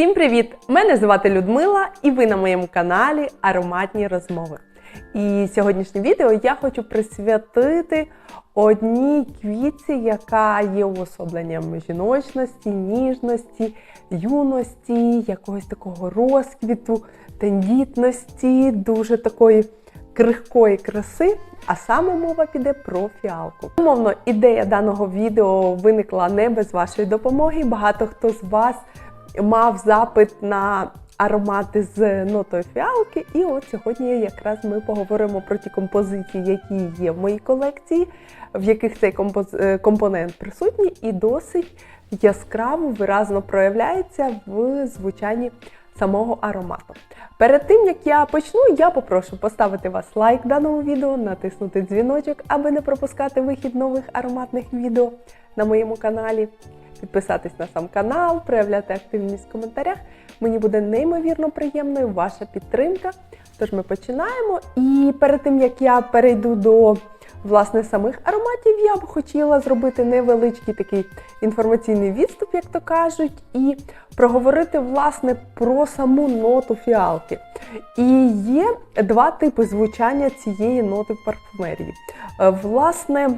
Всім привіт! Мене звати Людмила, і ви на моєму каналі Ароматні розмови. І сьогоднішнє відео я хочу присвятити одній квітці, яка є уособленням жіночності, ніжності, юності, якогось такого розквіту, тендітності, дуже такої крихкої краси. А саме мова піде про фіалку. Умовно, ідея даного відео виникла не без вашої допомоги. Багато хто з вас мав запит на аромати з нотою фіалки. І от сьогодні якраз ми поговоримо про ті композиції, які є в моїй колекції, в яких цей е, компонент присутній, і досить яскраво виразно проявляється в звучанні самого аромату. Перед тим як я почну, я попрошу поставити вас лайк даному відео, натиснути дзвіночок, аби не пропускати вихід нових ароматних відео на моєму каналі. Підписатись на сам канал, проявляти активність в коментарях. Мені буде неймовірно приємною ваша підтримка. Тож ми починаємо. І перед тим як я перейду до власне самих ароматів, я б хотіла зробити невеличкий такий інформаційний відступ, як то кажуть, і проговорити власне про саму ноту фіалки. І є два типи звучання цієї ноти в парфумерії. Е, Власне,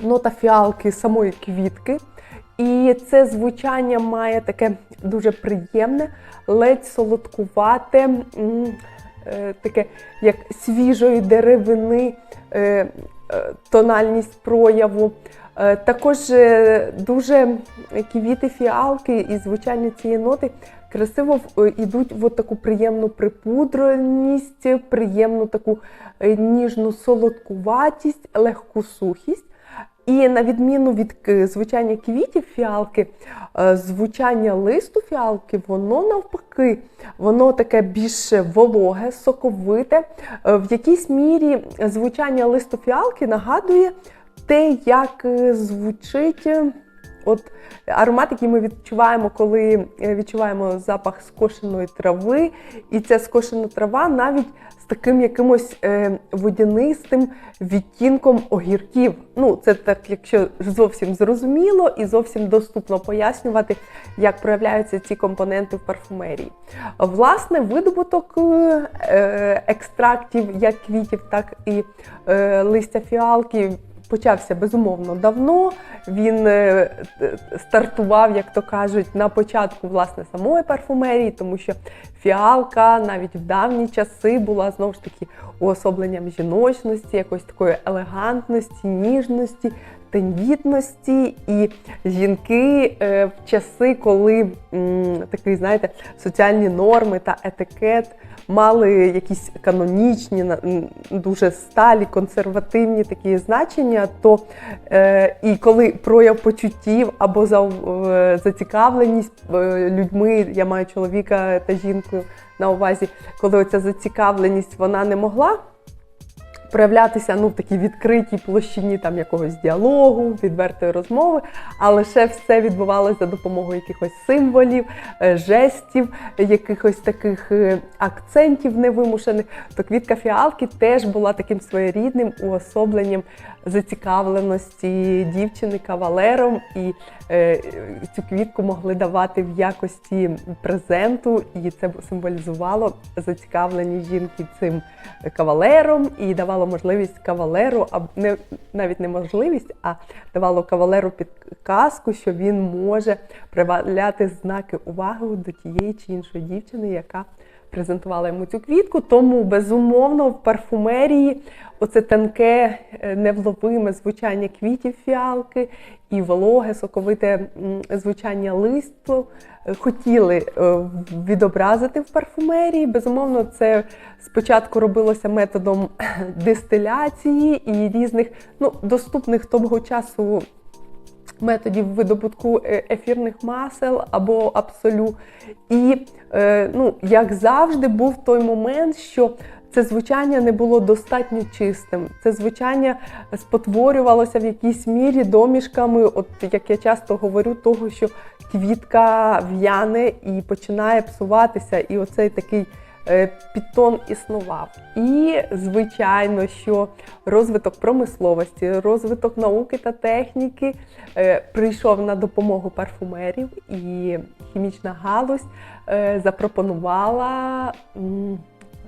нота фіалки самої квітки. І це звучання має таке дуже приємне, ледь солодкувате, е, таке як свіжої деревини, е, е, тональність прояву. Також дуже квіти фіалки і звучання цієї ноти красиво йдуть в таку приємну припудреність, приємну таку ніжну солодкуватість, легку сухість. І на відміну від звучання квітів фіалки, е, звучання листу фіалки, воно навпаки, воно таке більш вологе, соковите. Е, В якійсь мірі звучання листу фіалки нагадує те, як е, звучить. От аромат, який ми відчуваємо, коли е, відчуваємо запах скошеної трави, і ця скошена трава навіть з таким якимось е, водянистим відтінком огірків. Ну, це так, якщо зовсім зрозуміло і зовсім доступно пояснювати, як проявляються ці компоненти в парфумерії. Власне, видобуток е, екстрактів як квітів, так і листя фіалки почався безумовно давно. Він е, стартував, як то кажуть, на початку власне самої парфумерії, тому що фіалка навіть в давні часи була знову ж таки уособленням жіночності, якоїсь такої елегантності, ніжності. Тендітності і жінки е, в часи, коли такий, знаєте, соціальні норми та етикет мали якісь канонічні, дуже сталі, консервативні такі значення, то е, і коли прояв почуттів або е, зацікавленість е, людьми, я маю чоловіка та жінку на увазі, коли оця зацікавленість вона не могла проявлятися ну, в такій відкритій площині там якогось діалогу, відвертої розмови, а лише все відбувалося за допомогою якихось символів, е, жестів, якихось таких е, акцентів невимушених. То квітка фіалки теж була таким своєрідним уособленням зацікавленості дівчини кавалером, і е, цю квітку могли давати в якості презенту, і це символізувало зацікавлені жінки цим кавалером і давало можливість кавалеру, а не навіть не можливість, а давало кавалеру підказку, що він може приваляти знаки уваги до тієї чи іншої дівчини, яка презентувала йому цю квітку. Тому безумовно в парфумерії оце тонке, е, невловиме звучання квітів фіалки і вологе, соковите звучання листу е, хотіли е, відобразити в парфумерії. Безумовно, це спочатку робилося методом дистиляції і різних ну, доступних того часу методів видобутку ефірних масел або абсолю. І, ну, як завжди, був той момент, що це звучання не було достатньо чистим. Це звучання спотворювалося в якійсь мірі домішками, от як я часто говорю, того, що квітка в'яне і починає псуватися. І оцей такий е, підтон існував. І, звичайно, що розвиток промисловості, розвиток науки та техніки е, прийшов на допомогу парфумерів, і хімічна галузь е, запропонувала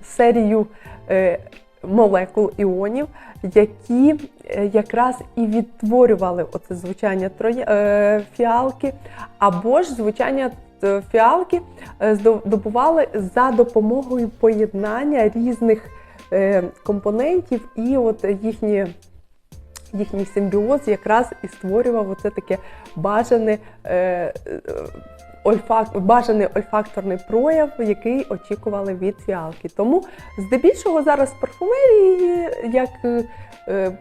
серію молекул іонів, які якраз і відтворювали оце звучання фіалки, або ж звучання фіалки е, здобували за допомогою поєднання різних е, компонентів і от їхні. Їхній симбіоз якраз і створював оце таке бажане, е, е, ольфак, бажаний ольфакторний прояв, який очікували від фіалки. Тому здебільшого зараз парфумерії, як е, е,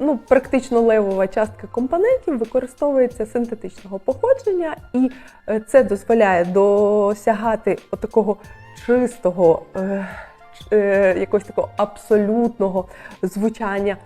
ну, практично левова частка компонентів використовується синтетичного походження, і е, це дозволяє досягати такого чистого. Е, е, якогось такого абсолютного звучання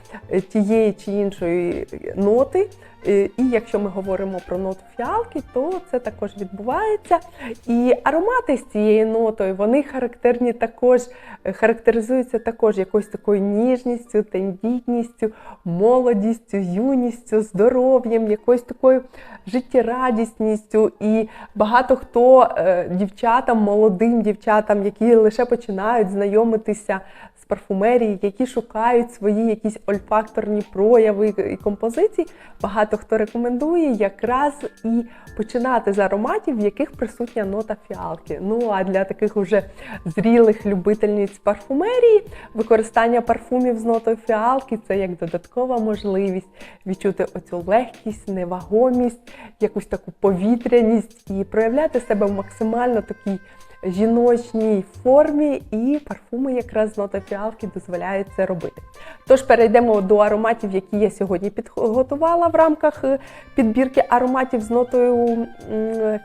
тієї чи іншої ноти. Е, І якщо ми говоримо про ноту фіалки, то це також відбувається. І аромати з цією нотою вони характерні також, е, характеризуються також якоюсь такою ніжністю, тендітністю, молодістю, юністю, здоров'ям, якоюсь такою життєрадісністю. І багато хто е, дівчатам, молодим дівчатам, які лише починають знайомитися парфумерії, які шукають свої якісь ольфакторні прояви і композиції, багато хто рекомендує якраз і починати з ароматів, в яких присутня нота фіалки. Ну а для таких уже зрілих любительниць парфумерії використання парфумів з нотою фіалки це як додаткова можливість відчути оцю легкість, невагомість, якусь таку повітряність і проявляти себе в максимально такій жіночній формі, і парфуми якраз з нота фіалки дозволяють це робити. Тож перейдемо до ароматів, які я сьогодні підготувала в рамках е, підбірки ароматів з нотою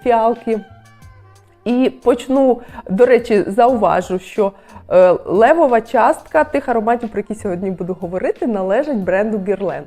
фіалки. І почну, до речі, зауважу, що е, левова частка тих ароматів, про які сьогодні буду говорити, належить бренду Guerlain.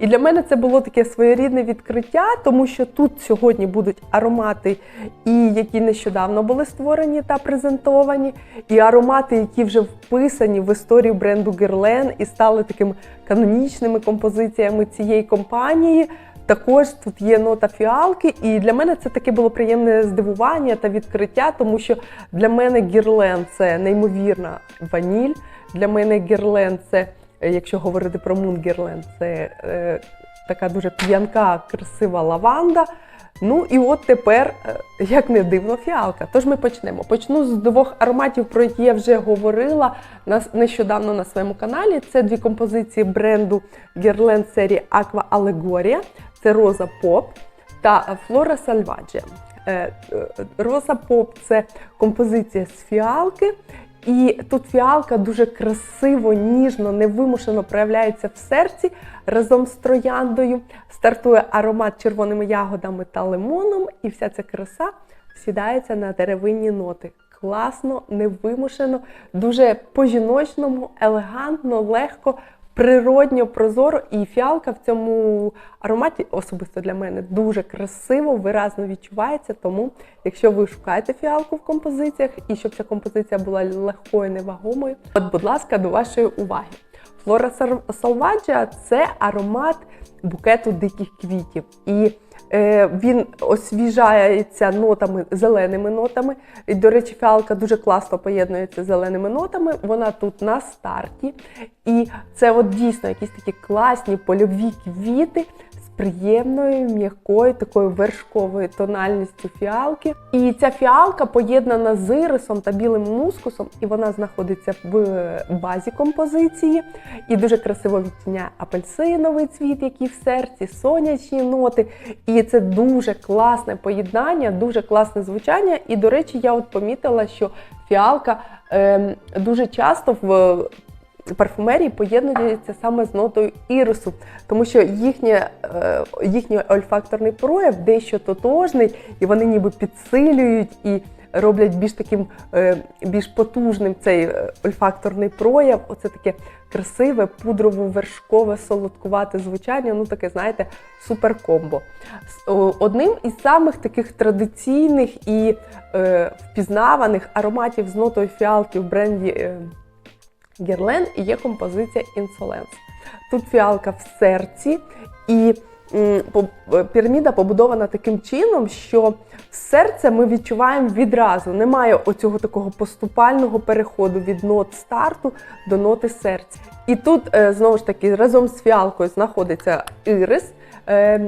І для мене це було таке своєрідне відкриття, тому що тут сьогодні будуть аромати, і які нещодавно були створені та презентовані, і аромати, які вже вписані в історію бренду Guerlain і стали такими канонічними композиціями цієї компанії. Також тут є нота фіалки, і для мене це таке було приємне здивування та відкриття, тому що для мене гірлен це неймовірна ваніль. Для мене гірлен це, якщо говорити про мунгерлен, це е, така дуже п'янка, красива лаванда. Ну і от тепер, е, як не дивно, фіалка. Тож ми почнемо. Почну з двох ароматів, про які я вже говорила нещодавно на своєму каналі. Це дві композиції бренду Guerlain серії Aqua Allegoria. Це Роза Поп та Флора Сальваджі. Роза Поп це композиція з фіалки. І тут фіалка дуже красиво, ніжно, невимушено проявляється в серці разом з трояндою. Стартує аромат червоними ягодами та лимоном, і вся ця краса сідається на деревинні ноти. Класно, невимушено, дуже по-жіночному, елегантно, легко, природньо, прозоро. І фіалка в цьому ароматі, особисто для мене, дуже красиво, виразно відчувається. Тому, якщо ви шукаєте фіалку в композиціях і щоб ця композиція була легкою, невагомою, от, будь ласка, до вашої уваги. Флора Салваджа це аромат букету диких квітів. І він освіжається нотами, зеленими нотами. І, до речі, фіалка дуже класно поєднується з зеленими нотами. Вона тут на старті. І це от дійсно якісь такі класні польові квіти приємною, м'якою, такою вершковою тональністю фіалки. І ця фіалка поєднана з ірисом та білим мускусом, і вона знаходиться в базі композиції. І дуже красиво відтіняє апельсиновий цвіт, який в серці, сонячні ноти. І це дуже класне поєднання, дуже класне звучання. І, до речі, я от помітила, що фіалка ем, дуже часто в парфумерії поєднується саме з нотою ірису, тому що їхнє, е, їхній ольфакторний прояв дещо тотожний, і вони ніби підсилюють і роблять більш таким е, більш потужним цей е, ольфакторний прояв. Оце таке красиве, пудрово-вершкове, солодкувате звучання. Ну таке, знаєте, суперкомбо. Одним із самих таких традиційних і впізнаваних ароматів з нотою фіалки в бренді е, Guerlain є композиція Insolence. Тут фіалка в серці, і піраміда побудована таким чином, що серце ми відчуваємо відразу. Немає оцього такого поступального переходу від нот старту до ноти серця. І тут е, знову ж таки разом з фіалкою знаходиться ірис, е,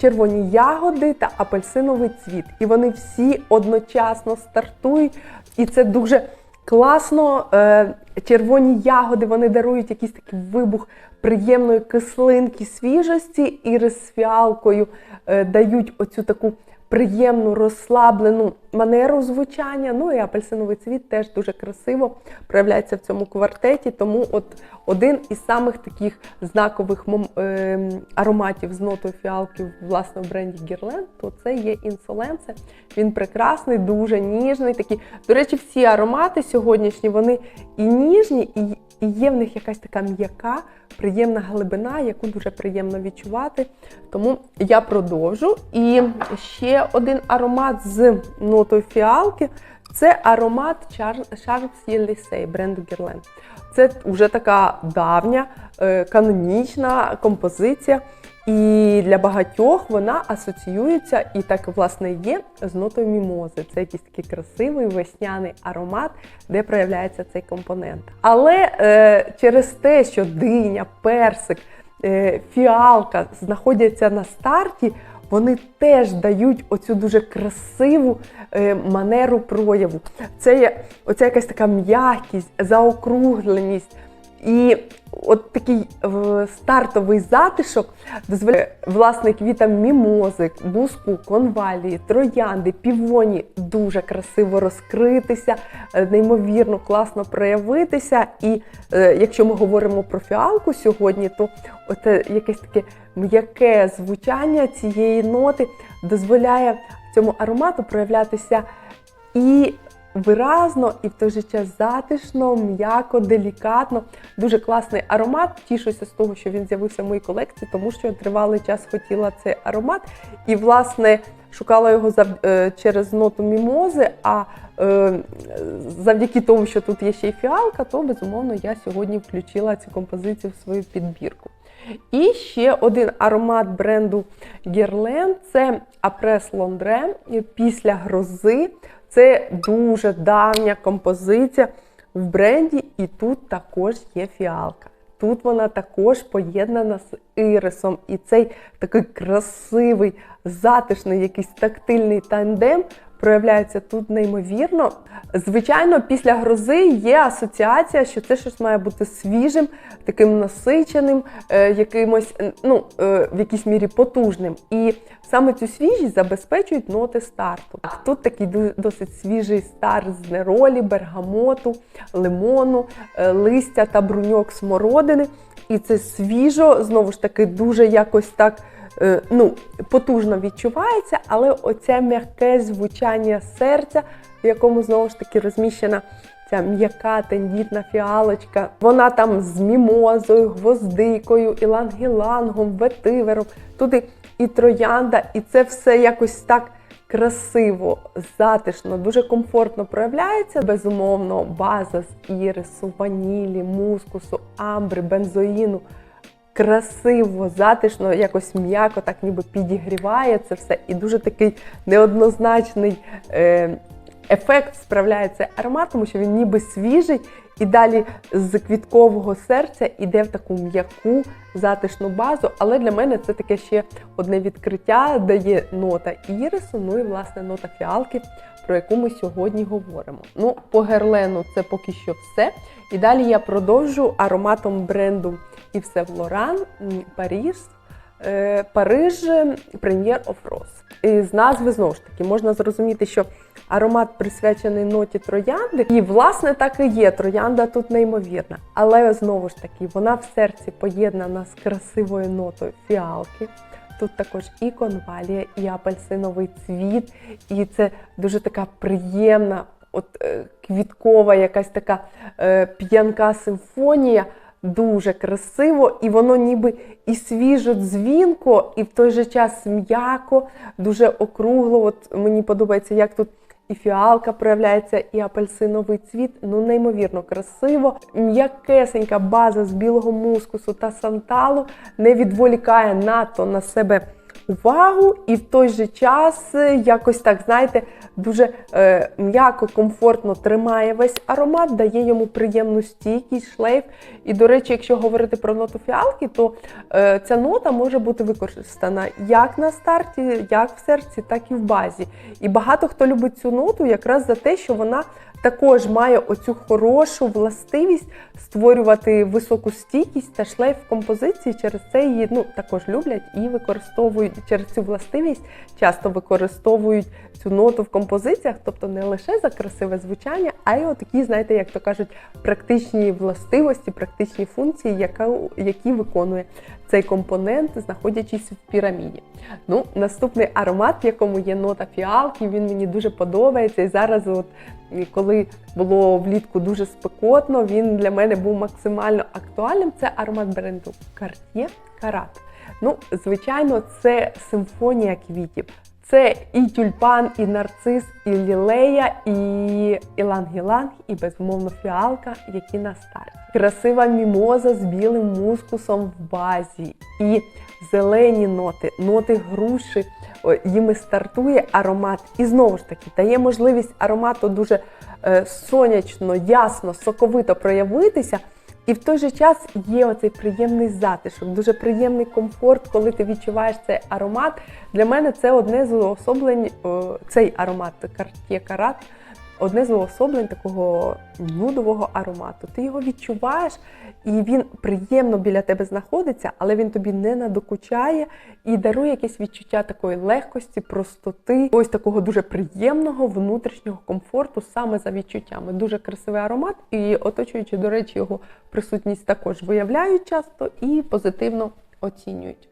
червоні ягоди та апельсиновий цвіт. І вони всі одночасно стартують, і це дуже класно. Е, червоні ягоди вони дарують якийсь такий вибух приємної кислинки, свіжості, і з е, дають оцю таку приємну, розслаблену манеру звучання. Ну і апельсиновий цвіт теж дуже красиво проявляється в цьому квартеті. Тому от один із самих таких знакових ем, ароматів з нотою фіалки власне в бренді Guerlain, то це є інсоленце. Він прекрасний, дуже ніжний. Такий. До речі, всі аромати сьогоднішні вони і ніжні, і, і є в них якась така м'яка, приємна глибина, яку дуже приємно відчувати. Тому я продовжу. І ще один аромат з нотою фіалки це аромат Charles Єлісей бренду Guerlain. Це вже така давня е, канонічна композиція. І для багатьох вона асоціюється і так власне є з нотою мімози. Це якийсь такий красивий весняний аромат, де проявляється цей компонент. Але е, через те, що диня, персик, е, фіалка знаходяться на старті, вони теж дають оцю дуже красиву е, манеру прояву. Це є оця якась така м'якість, заокругленість. І от такий е, стартовий затишок дозволяє власне квітам мімози, буску, конвалії, троянди, півоні дуже красиво розкритися, е, неймовірно класно проявитися. І е, якщо ми говоримо про фіалку сьогодні, то оте якесь таке м'яке звучання цієї ноти дозволяє цьому аромату проявлятися і виразно, і в той же час затишно, м'яко, делікатно. Дуже класний аромат. Тішуся з того, що він з'явився в моїй колекції, тому що тривалий час хотіла цей аромат. І, власне, шукала його е, через ноту мімози. А е, завдяки тому, що тут є ще й фіалка, то безумовно я сьогодні включила цю композицію в свою підбірку. І ще один аромат бренду Guerlain – це Апрес Лондре після грози. Це дуже давня композиція в бренді, і тут також є фіалка. Тут вона також поєднана з ірисом. І цей такий красивий, затишний, якийсь тактильний тандем проявляється тут неймовірно. Звичайно, після грози є асоціація, що це щось має бути свіжим, таким насиченим, е, якимось, ну, е, в якійсь мірі потужним. І саме цю свіжість забезпечують ноти старту. Тут такий досить свіжий старт з неролі, бергамоту, лимону, е, листя та бруньок смородини. І це свіжо, знову ж таки, дуже якось так ну, потужно відчувається, але оце м'яке звучання серця, в якому знову ж таки розміщена ця м'яка тендітна фіалочка. Вона там з мімозою, гвоздикою, ілангілангом, ветивером. Туди і троянда, і це все якось так красиво, затишно, дуже комфортно проявляється. Безумовно, база з ірису, ванілі, мускусу, амбри, бензоїну. Красиво, затишно, якось м'яко, так ніби підігріває це все. І дуже такий неоднозначний е, ефект справляє цей аромат, тому що він ніби свіжий, і далі з квіткового серця йде в таку м'яку, затишну базу. Але для мене це таке ще одне відкриття, дає нота ірису, ну і власне нота фіалки, про яку ми сьогодні говоримо. Ну, по герлену це поки що все. І далі я продовжу ароматом бренду Saint Laurent Париж. Е, Париж Прем'єр of Rose. І з назви знову ж таки можна зрозуміти, що аромат присвячений ноті троянди. І, власне, так і є. Троянда тут неймовірна. Але знову ж таки, вона в серці поєднана з красивою нотою фіалки, Тут також і конвалія, і апельсиновий цвіт, і це дуже така приємна, от е, квіткова, якась така е, п'янка симфонія. Дуже красиво, і воно ніби і свіже дзвінко, і в той же час м'яко, дуже округло. От мені подобається, як тут і фіалка проявляється, і апельсиновий цвіт. Ну, неймовірно красиво. М'якесенька база з білого мускусу та санталу не відволікає надто на себе увагу, і в той же час е, якось так, знаєте, дуже е, м'яко, комфортно тримає весь аромат, дає йому приємну стійкість, шлейф. І, до речі, якщо говорити про ноту фіалки, то е, ця нота може бути використана як на старті, як в серці, так і в базі. І багато хто любить цю ноту якраз за те, що вона також має оцю хорошу властивість створювати високу стійкість та шлейф композиції. Через це її ну, також люблять і використовують через цю властивість, часто використовують цю ноту в композиціях, тобто не лише за красиве звучання, а й отакі, знаєте, як то кажуть, практичні властивості, практичні функції, які виконує цей компонент, знаходячись в піраміді. Ну, наступний аромат, в якому є нота фіалки, він мені дуже подобається. І зараз, от коли було влітку дуже спекотно, він для мене був максимально актуальним. Це аромат бренду Cartier Carat. Ну, звичайно, це симфонія квітів. Це і тюльпан, і нарцис, і лілея, і іланг-іланг, і безумовно фіалка, які на старті. Красива мімоза з білим мускусом в базі, і зелені ноти, ноти груші. Їми стартує аромат, і знову ж таки дає можливість аромату дуже е, сонячно, ясно, соковито проявитися. І в той же час є оцей приємний затишок, дуже приємний комфорт, коли ти відчуваєш цей аромат. Для мене це одне з уособлень, цей аромат Cartier Карат, одне з уособлень такого нюдового аромату. Ти його відчуваєш, і він приємно біля тебе знаходиться, але він тобі не надокучає і дарує якесь відчуття такої легкості, простоти, ось такого дуже приємного внутрішнього комфорту саме за відчуттями. Дуже красивий аромат, і оточуючи, до речі, його присутність також виявляють часто і позитивно оцінюють.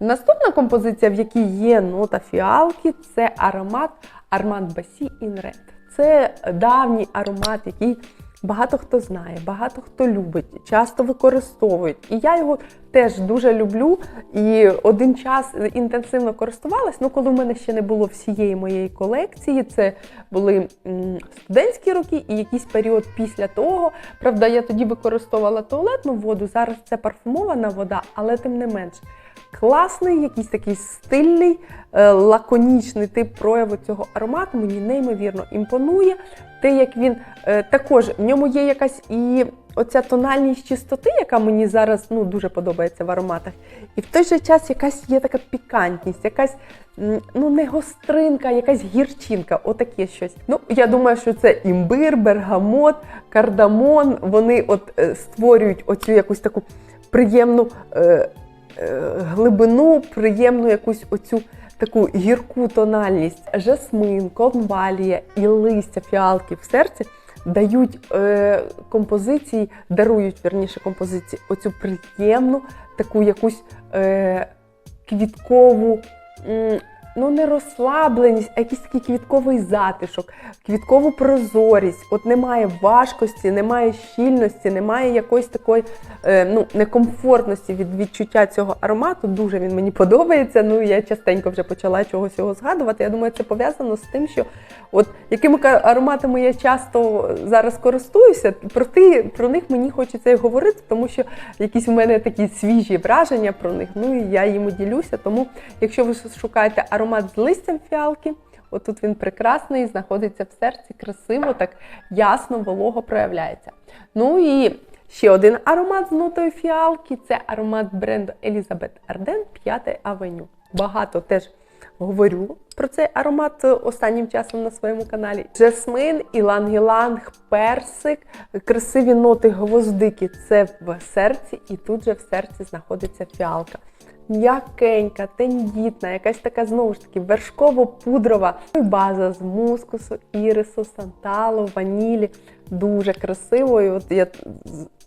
Наступна композиція, в якій є нота фіалки, це аромат Armand Bassi in Red. Це давній аромат, який багато хто знає, багато хто любить, часто використовують. І я його теж дуже люблю. І один час інтенсивно користувалась. Ну, коли в мене ще не було всієї моєї колекції, це були студентські роки і якийсь період після того. Правда, я тоді використовувала туалетну воду. Зараз це парфумована вода, але тим не менш. Класний, якийсь такий стильний, е, лаконічний тип прояву цього аромату мені неймовірно імпонує. Те, як він е, також в ньому є якась і оця тональність чистоти, яка мені зараз ну, дуже подобається в ароматах. І в той же час якась є така пікантність, якась ну не гостринка, якась гірчинка, отаке щось. Ну, я думаю, що це імбир, бергамот, кардамон. Вони от е, створюють оцю якусь таку приємну. Глибину, приємну якусь оцю таку гірку тональність, жасмин, конвалія і листя фіалки в серці дають е, композиції, дарують верніше композиції оцю приємну, таку якусь е, квіткову. Ну, не розслабленість, а якийсь такий квітковий затишок, квіткову прозорість. От немає важкості, немає щільності, немає якоїсь такої е, ну, некомфортності від відчуття цього аромату. Дуже він мені подобається. Ну я частенько вже почала чогось його згадувати. Я думаю, це пов'язано з тим, що от якими ароматами я часто зараз користуюся, про ти, про них мені хочеться і говорити, тому що якісь у мене такі свіжі враження про них. Ну і я їм ділюся. Тому, якщо ви шукаєте аромат, аромат з листям фіалки. Отут він прекрасний, знаходиться в серці, красиво, так ясно, волого проявляється. Ну і ще один аромат з нотою фіалки це аромат бренду Елізабет Арден 5 авеню. Багато теж говорю про цей аромат останнім часом на своєму каналі. Жасмин, іланг-іланг, персик, красиві ноти гвоздики це в серці, і тут же в серці знаходиться фіалка м'якенька, тендітна, якась така знову ж таки вершково-пудрова база з мускусу, ірису, санталу, ванілі. Дуже красивою. От я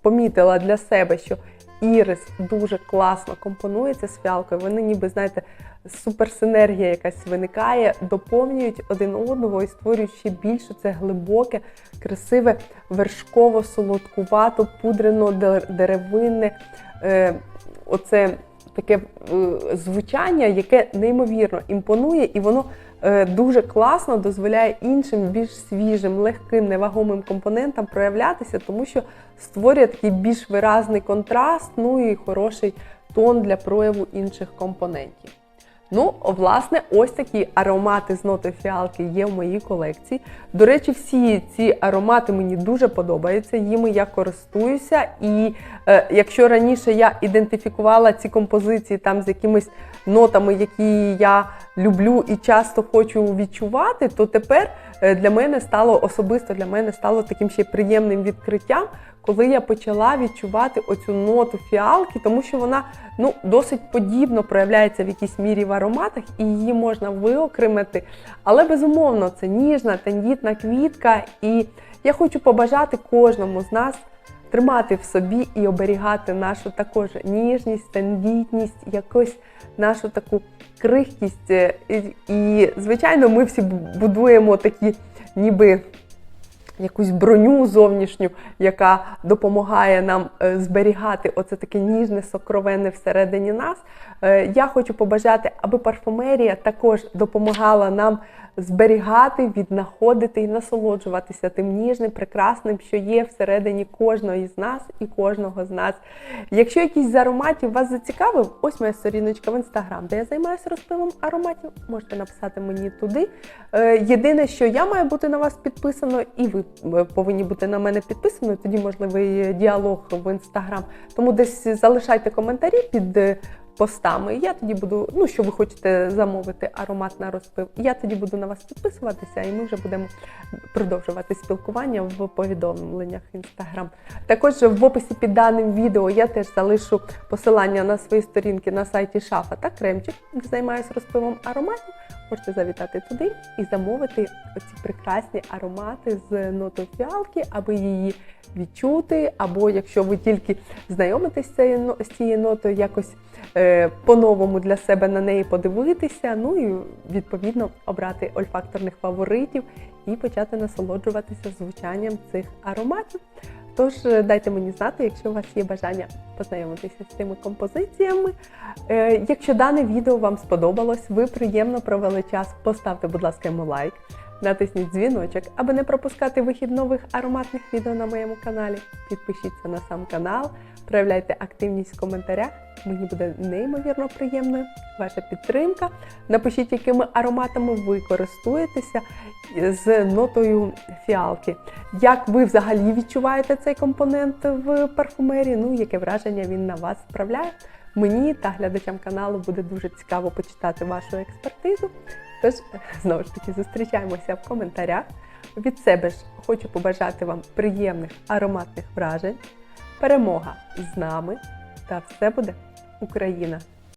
помітила для себе, що ірис дуже класно компонується з фіалкою. Вони ніби, знаєте, суперсинергія якась виникає, доповнюють один одного і створюють ще більше це глибоке, красиве, вершково, солодкувато, пудрено деревинне. Е, оце таке е, звучання, яке неймовірно імпонує, і воно е, дуже класно дозволяє іншим, більш свіжим, легким, невагомим компонентам проявлятися, тому що створює такий більш виразний контраст, ну і хороший тон для прояву інших компонентів. Ну, власне, ось такі аромати з ноти фіалки є в моїй колекції. До речі, всі ці аромати мені дуже подобаються, їми я користуюся. І е, якщо раніше я ідентифікувала ці композиції там з якимись нотами, які я люблю і часто хочу відчувати, то тепер для мене стало особисто для мене стало таким ще приємним відкриттям коли я почала відчувати оцю ноту фіалки, тому що вона ну, досить подібно проявляється в якійсь мірі в ароматах, і її можна виокремити. Але безумовно, це ніжна, тендітна квітка. І я хочу побажати кожному з нас. Тримати в собі і оберігати нашу також ніжність, тендітність, якусь нашу таку крихкість. І, і, звичайно, ми всі будуємо такі, ніби якусь броню зовнішню, яка допомагає нам е, зберігати оце таке ніжне, сокровенне всередині нас. Е, я хочу побажати, аби парфумерія також допомагала нам зберігати, віднаходити і насолоджуватися тим ніжним, прекрасним, що є всередині кожного з нас і кожного з нас. Якщо якийсь з ароматів вас зацікавив, ось моя сторіночка в інстаграм, де я займаюся розпивом ароматів, можете написати мені туди. Е, єдине, що я маю бути на вас підписано, і ви е, повинні бути на мене підписані, тоді можливий діалог в інстаграм. Тому десь залишайте коментарі під постами. Я тоді буду, ну що ви хочете замовити аромат на розпив. Я тоді буду на вас підписуватися, і ми вже будемо продовжувати спілкування в повідомленнях інстаграм. Також в описі під даним відео я теж залишу посилання на свої сторінки на сайті Шафа та Кремчик, де займаюся розпивом ароматів. Можете завітати туди і замовити оці прекрасні аромати з нотою фіалки, аби її відчути. Або якщо ви тільки знайомитесь з цією нотою, якось е, по-новому для себе на неї подивитися, ну і відповідно обрати ольфакторних фаворитів і почати насолоджуватися звучанням цих ароматів. Тож е, дайте мені знати, якщо у вас є бажання познайомитися з цими композиціями. Е, якщо дане відео вам сподобалось, ви приємно провели час, поставте, будь ласка, йому лайк. Натисніть дзвіночок, аби не пропускати вихід нових ароматних відео на моєму каналі. Підпишіться на сам канал, проявляйте активність в коментарях. Мені буде неймовірно приємною ваша підтримка. Напишіть, якими ароматами ви користуєтеся з нотою фіалки. Як ви взагалі відчуваєте цей компонент в парфумерії? Ну, яке враження він на вас справляє? Мені та глядачам каналу буде дуже цікаво почитати вашу експертизу. Тож, знову ж таки, зустрічаємося в коментарях. Від себе ж хочу побажати вам приємних ароматних вражень, перемога з нами, та все буде Україна!